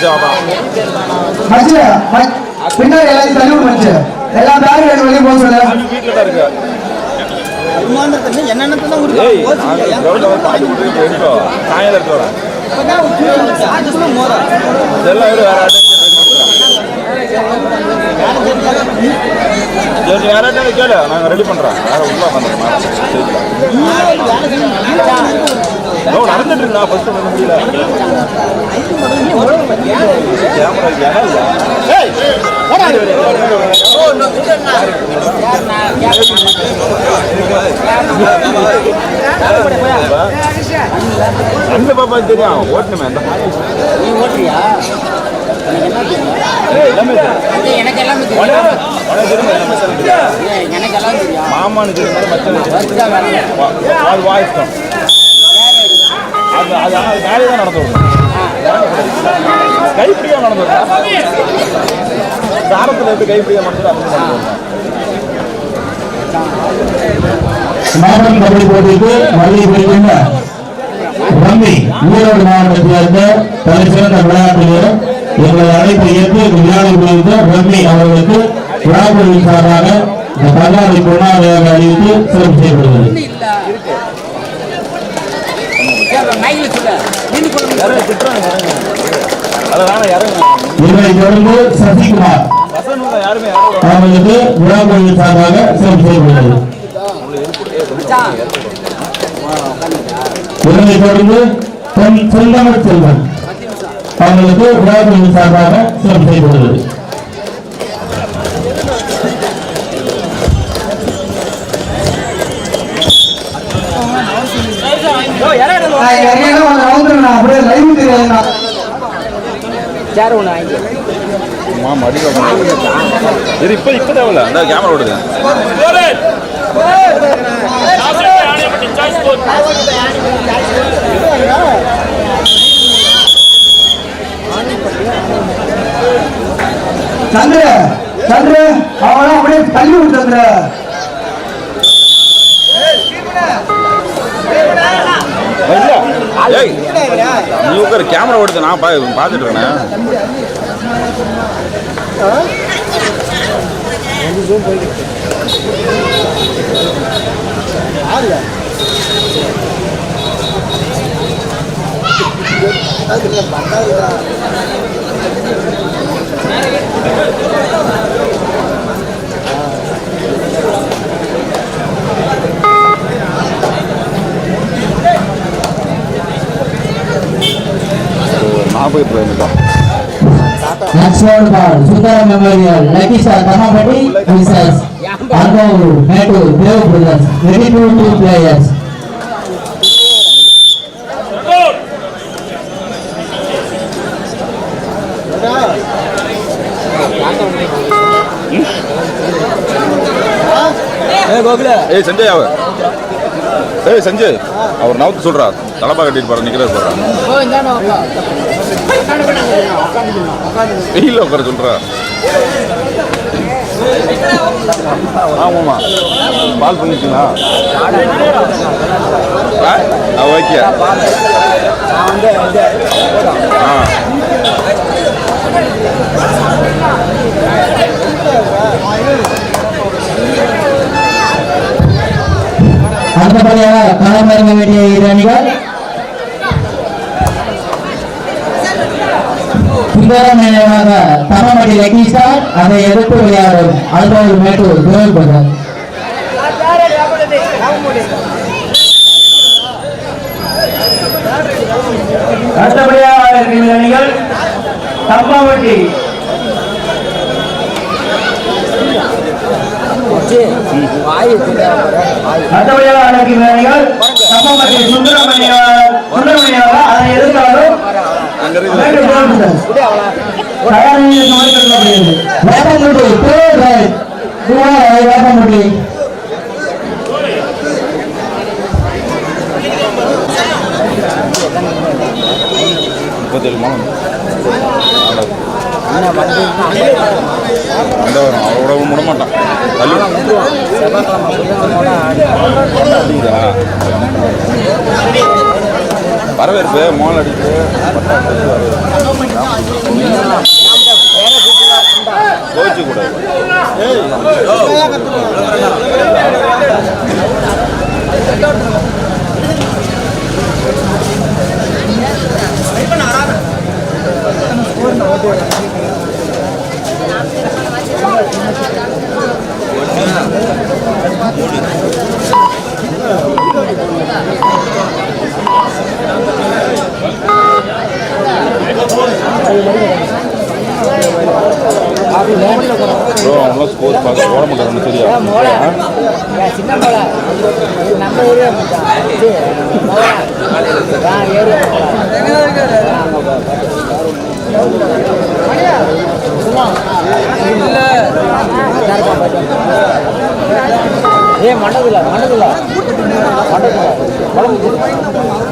ஜாபா பின்னாடி எல்லாத்தையும் தள்ளி விடு மச்சு எல்லா பேரும் ரெண்டு வெளியே போக சொல்ல வீட்டில் தான் இருக்கு வேற கேளு. நாங்கள் ரெடி பண்ணுறோம் வேற உள்ள வந்துடுறோம் நடந்துட்டு இருக்கா ஃபர்ஸ்ட் பண்ண முடியல அந்த பாப்பா தெரியும் ஓட்டணுமே அந்த நீ ஓட்டுறியா. எனக்கு எல்லாமே தெரியும் எனக்கு எல்லாம் தெரியும் தான் அது ஆனால் அது மேலே தான் நடந்து வரணும் கைப்பிடியா நடந்து வரணும் தாரத்தில் எப்படி கைப்பிடியா நடந்து அப்படி நடந்து மாவட்ட கபடி போட்டிக்கு வழி பெறுகின்ற ரம்மி ஈரோடு மாவட்டத்தில் இருந்த தலைசிறந்த விளையாட்டு வீரர் எங்களை அழைப்பு ஏற்று விளையாடி முடிந்த ரம்மி அவர்களுக்கு விழாக்குழு சார்பாக இந்த பல்லாரி பொன்னாடையாக அறிவித்து சிறப்பு செய்யப்படுகிறது. மைக்கில் சொல்ல நின்று கொள்ள திட்டுறாங்க அதை வேணாம் யாரும் இதனைத் சசிகுமார். பசங்க யாருமே யாரும் சார்பாக சிறப்பு செய்யப்படுகிறது. தொடர்ந்து செந்தமிழ் செல்வன். அவர்களுக்கு சார்பாக சிறப்பு செய்யப்படுகிறது. நான் உனக்கு நவுந்துருவேன் நான் அப்படியே லைவ் தெரியாதுண்ணா சேர் ஒன்று வாங்கி மாமா அடிக்க இது இப்போ இப்போ தேவையில்ல. அந்த கேமரா ஓடுது. சந்திர சந்திர அவனா அப்படியே தள்ளி விடு சந்திர. ஏய் நீ உட்காரு கேமரா ஓடுது நான் பா பார்த்துட்டு இருக்கேன். நாற்பது Round ball, Sundara Memorial, Lucky Star Tamapati versus Argov, Metu, Dev Brothers, ready to two players. ஏய் சஞ்சய் அவர் ஏய் சஞ்சய் அவர் நவுத்து சொல்றா தலைப்பா கட்டிட்டு போற நிக்கிறார் போறா ஓ இந்தாண்ட உட்கா வெயில் உட்கார சொல்றா. ஆமாமா பால் பண்ணிட்டீங்களா? ஆ ஓகே. ஆ. அடுத்தபடியாக களமிறங்க வேண்டிய இரு அணிகள் சுந்தரம் நினைவாக தமமடி லக்கி ஸ்டார் அதை எதிர்த்து விளையாடும் அல்வாள் மேட்டூர் தேவ் பிரதர் அடுத்தபடியாக இருக்கின்ற அணிகள் தம்மாவட்டி. அடுத்தபடியாக இருக்கின்ற அணிகள் தம்மாவட்டி சுந்தரமணியா சுந்தரமணியாக அதை எதிர்த்தாலும் வேப்பங்குடி முப்பத்தேழு மாதம் அந்த அவரோட விட மாட்டான் அப்படிங்களா வரவேற்பு மோல் அடிப்பு ஜோதிச்சு கூட ப்ரோ அவங்களாம் ஸ்கோர் பார்க்க போட மாட்டாங்கன்னு சரியா ஏ மண்டதுல மண்டதுல மண்டதுல